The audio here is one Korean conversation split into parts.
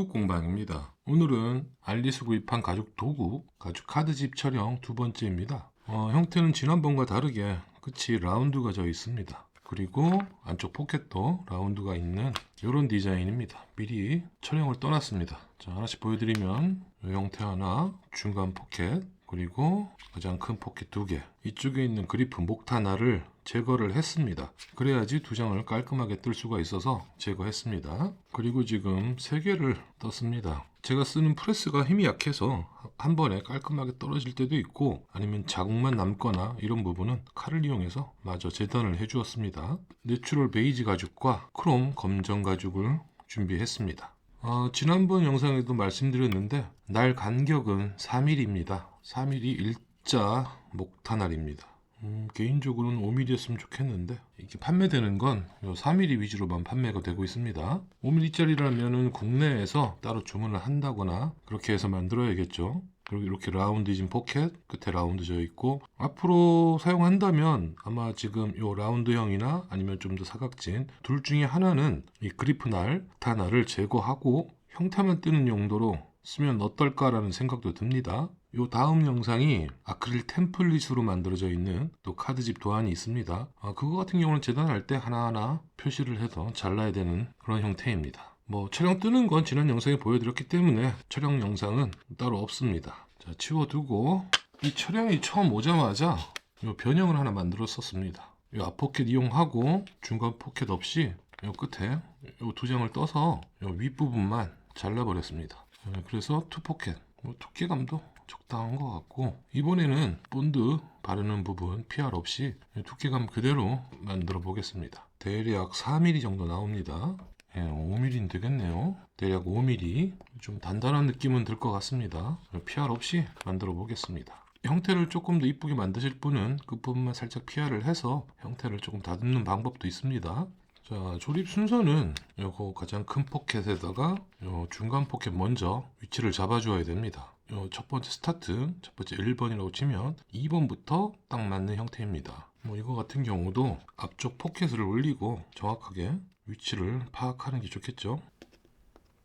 집국 공방입니다. 오늘은 알리스 구입한 가죽 도구, 가죽 카드집 촬영 두 번째입니다. 어, 형태는 지난번과 다르게 끝이 라운드가 져 있습니다. 그리고 안쪽 포켓도 라운드가 있는 이런 디자인입니다. 미리 촬영을 떠났습니다. 자, 하나씩 보여드리면 이 형태 하나, 중간 포켓, 그리고 가장 큰 포켓 두 개. 이쪽에 있는 그리프 목 하나를 제거를 했습니다. 그래야지 두 장을 깔끔하게 뜰 수가 있어서 제거했습니다. 그리고 지금 세 개를 떴습니다. 제가 쓰는 프레스가 힘이 약해서 한 번에 깔끔하게 떨어질 때도 있고 아니면 자국만 남거나 이런 부분은 칼을 이용해서 마저 재단을 해주었습니다. 내추럴 베이지 가죽과 크롬 검정 가죽을 준비했습니다. 어, 지난번 영상에도 말씀드렸는데 날 간격은 3mm입니다. 3mm 일자 목탄알입니다. 음, 개인적으로는 5mm였으면 좋겠는데 이게 판매되는 건 4mm 위주로만 판매가 되고 있습니다. 5mm짜리라면 국내에서 따로 주문을 한다거나 그렇게 해서 만들어야겠죠. 그리고 이렇게 라운드진 포켓 끝에 라운드 져 있고 앞으로 사용한다면 아마 지금 이 라운드형이나 아니면 좀 더 사각진 둘 중에 하나는 이 그리프 날 타날을 제거하고 형태만 뜨는 용도로 쓰면 어떨까라는 생각도 듭니다. 요 다음 영상이 아크릴 템플릿으로 만들어져 있는 또 카드집 도안이 있습니다. 아, 그거 같은 경우는 재단할 때 하나하나 표시를 해서 잘라야 되는 그런 형태입니다. 뭐 촬영 뜨는 건 지난 영상에 보여드렸기 때문에 촬영 영상은 따로 없습니다. 자 치워두고 이 촬영이 처음 오자마자 요 변형을 하나 만들었었습니다. 요 앞포켓 이용하고 중간 포켓 없이 요 끝에 요두 장을 떠서 요 윗부분만 잘라버렸습니다. 네, 그래서 투 포켓 뭐 두께감도 적당한 것 같고 이번에는 본드 바르는 부분 PR 없이 두께감 그대로 만들어 보겠습니다. 대략 4mm 정도 나옵니다. 예, 5mm는 되겠네요. 대략 5mm 좀 단단한 느낌은 들 것 같습니다. PR 없이 만들어 보겠습니다. 형태를 조금 더 이쁘게 만드실 분은 끝부분만 살짝 PR을 해서 형태를 조금 다듬는 방법도 있습니다. 자, 조립 순서는 요거 가장 큰 포켓에다가 요 중간 포켓 먼저 위치를 잡아줘야 됩니다. 요 첫 번째 스타트, 첫 번째 1번이라고 치면 2번부터 딱 맞는 형태입니다. 뭐 이거 같은 경우도 앞쪽 포켓을 올리고 정확하게 위치를 파악하는 게 좋겠죠.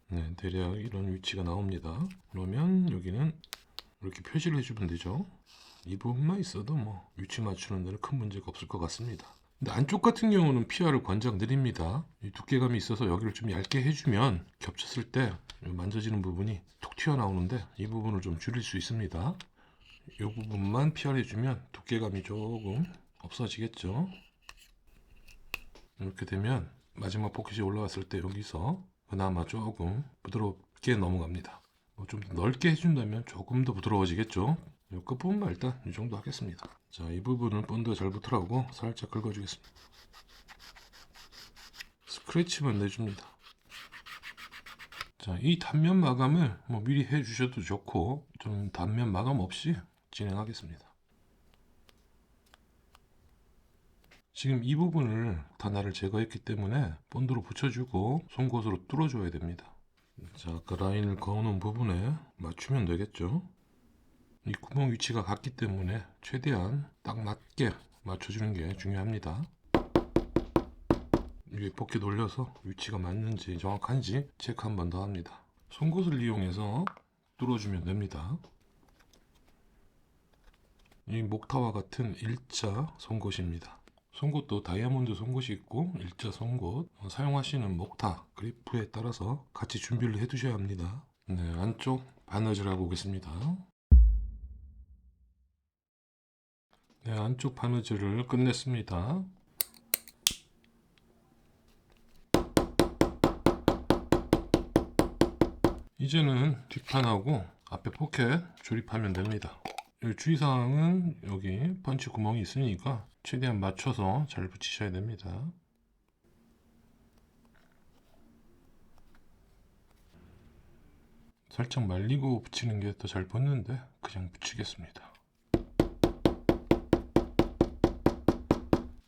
네, 대략 이런 위치가 나옵니다. 그러면 여기는 이렇게 표시를 해주면 되죠. 이 부분만 있어도 뭐 위치 맞추는 데는 큰 문제가 없을 것 같습니다. 근데 안쪽 같은 경우는 PR을 권장 드립니다. 이 두께감이 있어서 여기를 좀 얇게 해주면 겹쳤을 때 만져지는 부분이 툭 튀어나오는데 이 부분을 좀 줄일 수 있습니다. 이 부분만 PR 해주면 두께감이 조금 없어지겠죠. 이렇게 되면 마지막 포켓이 올라왔을 때 여기서 그나마 조금 부드럽게 넘어갑니다. 뭐좀 넓게 해준다면 조금 더 부드러워지겠죠. 이 끝부분만 일단 이 정도 하겠습니다. 자, 이 부분은 본드가 잘 붙으라고 살짝 긁어주겠습니다. 스크래치만 내줍니다. 자, 이 단면 마감을 뭐 미리 해주셔도 좋고 좀 단면 마감 없이 진행하겠습니다. 지금 이 부분을 단화를 제거했기 때문에 본드로 붙여주고 송곳으로 뚫어줘야 됩니다. 자, 아까 라인을 그어놓은 부분에 맞추면 되겠죠. 이 구멍 위치가 같기 때문에 최대한 딱 맞게 맞춰주는 게 중요합니다. 위에 포켓 올려서 위치가 맞는지 정확한지 체크 한 번 더 합니다. 송곳을 이용해서 뚫어주면 됩니다. 이 목타와 같은 일자 송곳입니다. 송곳도 다이아몬드 송곳이 있고 일자 송곳 어, 사용하시는 목타 그리프에 따라서 같이 준비를 해 두셔야 합니다. 네, 안쪽 바느질 하고 오겠습니다. 네, 안쪽 바느질을 끝냈습니다. 이제는 뒷판하고 앞에 포켓 조립하면 됩니다. 이 주의사항은 여기 펀치 구멍이 있으니까 최대한 맞춰서 잘 붙이셔야 됩니다. 살짝 말리고 붙이는 게 더 잘 붙는데 그냥 붙이겠습니다.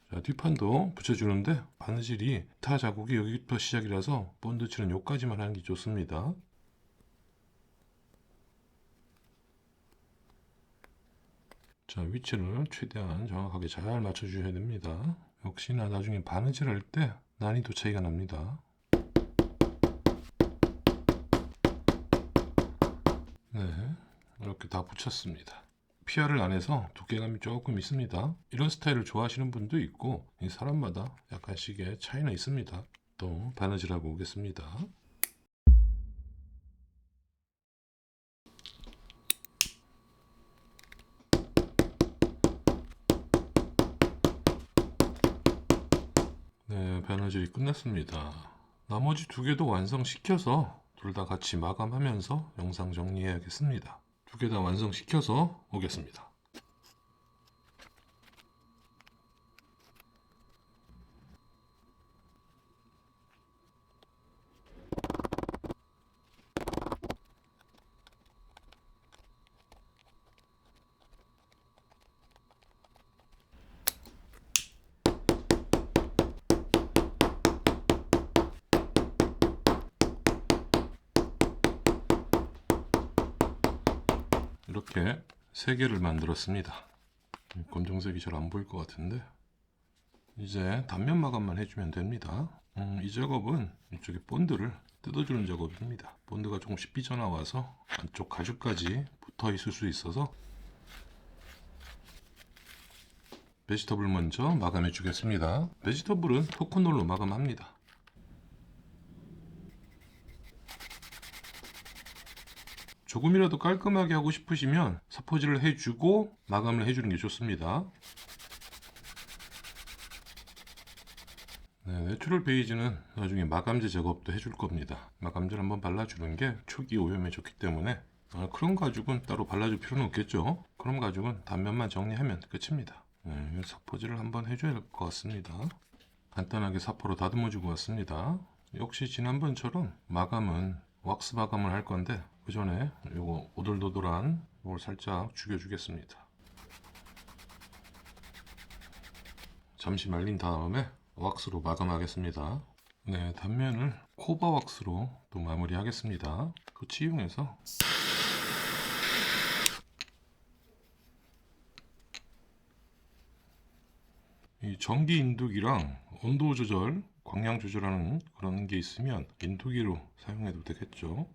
자, 뒷판도 붙여주는데 바느질이 타 자국이 여기부터 시작이라서 본드 칠은 여기까지만 하는 게 좋습니다. 자, 위치를 최대한 정확하게 잘 맞춰주셔야 됩니다. 역시나 나중에 바느질 할 때 난이도 차이가 납니다. 네, 이렇게 다 붙였습니다. PR을 안 해서 두께감이 조금 있습니다. 이런 스타일을 좋아하시는 분도 있고 이 사람마다 약간씩의 차이는 있습니다. 또 바느질하고 오겠습니다. 네, 바느질이 끝났습니다. 나머지 두 개도 완성시켜서 둘 다 같이 마감하면서 영상 정리해야겠습니다. 두 개 다 완성시켜서 오겠습니다. 이렇게 세 개를 만들었습니다. 검정색이 잘 안 보일 것 같은데 이제 단면 마감만 해주면 됩니다. 음, 이 작업은 이쪽에 본드를 뜯어주는 작업입니다. 본드가 조금씩 삐져나와서 안쪽 가죽까지 붙어 있을 수 있어서 베지터블 먼저 마감해 주겠습니다. 베지터블은 토크놀로 마감합니다. 조금이라도 깔끔하게 하고 싶으시면 사포질을 해주고 마감을 해주는 게 좋습니다. 네, 내추럴 베이지는 나중에 마감제 작업도 해줄 겁니다. 마감제를 한번 발라주는 게 초기 오염에 좋기 때문에 아, 그런 가죽은 따로 발라줄 필요는 없겠죠. 그런 가죽은 단면만 정리하면 끝입니다. 네, 사포질을 한번 해줘야 될것 같습니다. 간단하게 사포로 다듬어주고 왔습니다. 역시 지난번처럼 마감은 왁스 마감을 할 건데 그 전에 요거 오돌도돌한 이걸 살짝 죽여주겠습니다. 잠시 말린 다음에 왁스로 마감하겠습니다. 네, 단면을 코바 왁스로 또 마무리하겠습니다. 그치 이용해서 이 전기 인두기랑 온도 조절, 광량 조절하는 그런 게 있으면 인두기로 사용해도 되겠죠.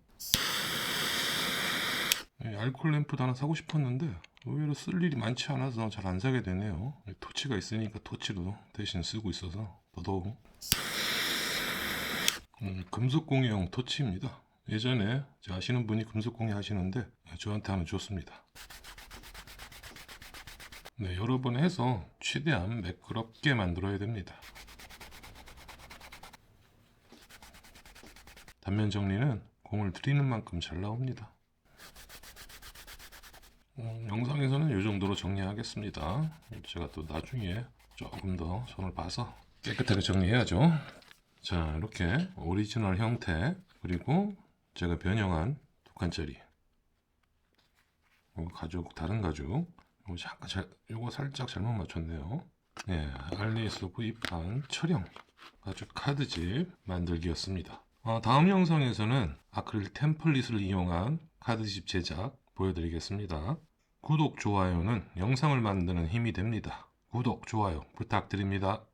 이 알콜 램프도 하나 사고 싶었는데 의외로 쓸 일이 많지 않아서 잘 안 사게 되네요. 이 토치가 있으니까 토치로 대신 쓰고 있어서 더더욱 음, 금속 공예용 토치입니다. 예전에 제 아시는 분이 금속 공예 하시는데 저한테 하면 좋습니다. 네, 여러 번 해서 최대한 매끄럽게 만들어야 됩니다. 단면 정리는 공을 들이는 만큼 잘 나옵니다. 음, 영상에서는 이 정도로 정리하겠습니다. 제가 또 나중에 조금 더 손을 봐서 깨끗하게 정리해야죠. 자, 이렇게 오리지널 형태 그리고 제가 변형한 두 칸짜리 요 가죽 다른 가죽 요거 잠깐 잘 요거 살짝 잘못 맞췄네요. 네, 알리에서 구입한 철형 가죽 카드집 만들기였습니다. 어, 다음 영상에서는 아크릴 템플릿을 이용한 카드집 제작 보여드리겠습니다. 구독, 좋아요는 영상을 만드는 힘이 됩니다. 구독, 좋아요 부탁드립니다.